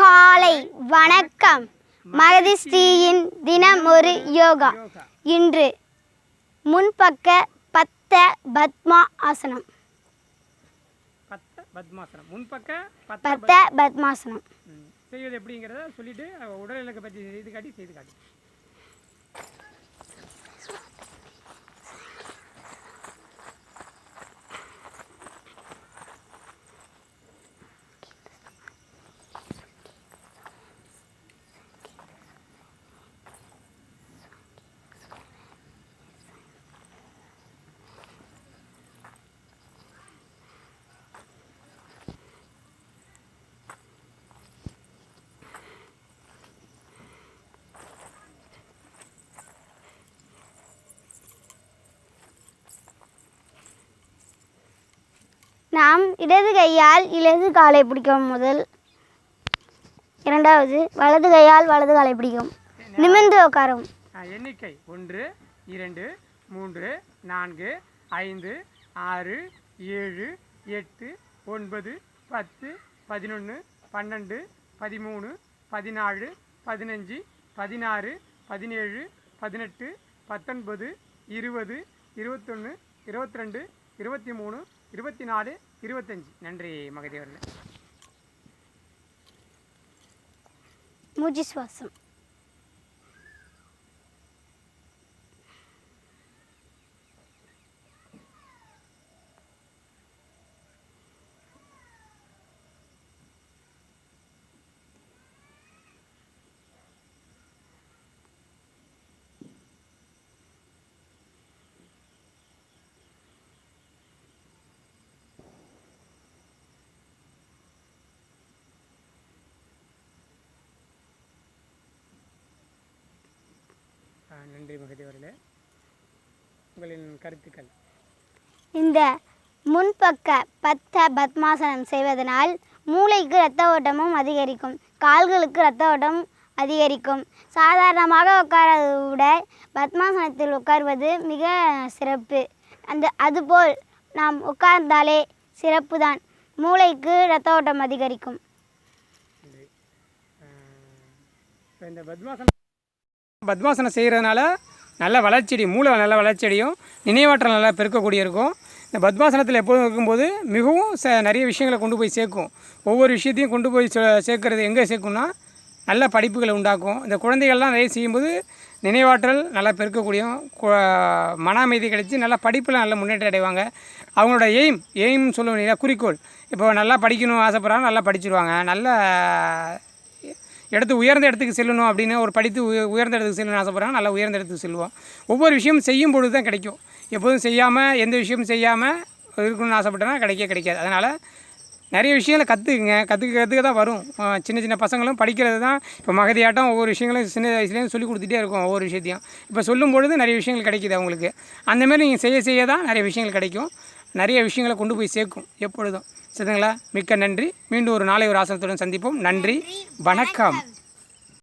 காலை வணக்கம். மகதிஸ்ரீயின் தினம் ஒரு யோகா. இன்று முன்பக்க பத்த பத்மா ஆசனம் பத்மாசனம். முன்பக்க பத்த பத்மாசனம். செய்வது எப்படிங்கிறத சொல்லிட்டு உடல் இலக்கை பற்றி செய்து காட்டி செய்து காட்டி. நாம் இடது கையால் இடது காலை பிடிக்கும் முதல். இரண்டாவது வலது கையால் வலது காலை பிடிக்கும். நிமிர்ந்து உட்காரும். எண்ணிக்கை ஒன்று இரண்டு மூன்று நான்கு ஐந்து ஆறு ஏழு எட்டு ஒன்பது பத்து பதினொன்று பன்னெண்டு பதிமூணு பதினாலு பதினஞ்சு பதினாறு பதினேழு பதினெட்டு பத்தொன்பது இருபது இருபத்தொன்று இருபத்தி ரெண்டு இருபத்தி மூணு இருபத்தி நாலு இருபத்தஞ்சி. நன்றி மகதேவர்களே. மூச்சு சுவாசம். நன்றி மகதேவர்களே உங்களின் கருத்துக்கள். இந்த முன்பக்க பத்த பத்மாசனம் செய்வதனால் மூளைக்கு இரத்த ஓட்டமும் அதிகரிக்கும் கால்களுக்கு இரத்த ஓட்டம் அதிகரிக்கும். சாதாரணமாக உட்காரதை விட பத்மாசனத்தில் உட்கார்வது மிக சிறப்பு. அந்த அதுபோல் நாம் உட்கார்ந்தாலே சிறப்பு தான் மூளைக்கு இரத்த ஓட்டம் அதிகரிக்கும். இந்த பத்மாசனம் பத்மாசனம் செய்கிறதுனால நல்ல வளர்ச்சியடி மூளை நல்ல வளர்ச்சியடையும் நினைவாற்றல் நல்லா பெருக்கக்கூடிய இருக்கும் இந்த பத்மாசனத்தில் எப்போதும் இருக்கும்போது மிகவும் ச நிறைய விஷயங்களை கொண்டு போய் சேர்க்கும். ஒவ்வொரு விஷயத்தையும் கொண்டு போய் சே- சேர்க்கறது எங்கே சேர்க்கும்னா நல்ல படிப்புகளை உண்டாக்கும். இந்த குழந்தைகள்லாம் நிறைய செய்யும்போது நினைவாற்றல் நல்லா பெருக்கக்கூடியும் கு- மன அமைதி கிடைச்சி நல்லா படிப்பில் நல்ல முன்னேற்றம் அடைவாங்க. அவங்களோட எய்ம் எய்ம் சொல்லுவோம் இல்லையா குறிக்கோள். இப்போ நல்லா படிக்கணும் ஆசைப்பட்றாங்க நல்லா படிச்சிருவாங்க. நல்ல இடத்து உயர்ந்த இடத்துக்கு செல்லணும் அப்படின்னு ஒரு படித்து உய- உயர்ந்த இடத்துக்கு செல்லணும்னு ஆசைப்படுறாங்க நல்லா உயர்ந்த இடத்துக்கு செல்வோம். ஒவ்வொரு விஷயம் செய்யும் பொழுது தான் கிடைக்கும். எப்போதும் செய்யாமல் எந்த விஷயமும் செய்யாமல் இருக்கணும்னு ஆசைப்பட்டனா கிடைக்க கிடைக்காது. அதனால் நிறைய விஷயங்களை கற்றுக்குங்க கற்றுக்க கற்றுக்க தான் வரும். சின்ன சின்ன பசங்களும் படிக்கிறது தான் இப்போ மகதியாட்டம் ஒவ்வொரு விஷயங்களும் சின்ன வயசுலேயும் சொல்லி கொடுத்துட்டே இருக்கும் ஒவ்வொரு விஷயத்தையும். இப்போ சொல்லும் பொழுது நிறைய விஷயங்கள் கிடைக்கிது அவங்களுக்கு. அந்தமாரி நீங்கள் செய்ய செய்ய தான் நிறைய விஷயங்கள் கிடைக்கும். நிறைய விஷயங்களை கொண்டு போய் சேர்க்கும் எப்பொழுதும். சரிங்களா? மிக்க நன்றி. மீண்டும் ஒரு நாளை ஒரு ஆசனத்துடன் சந்திப்போம். நன்றி. வணக்கம்.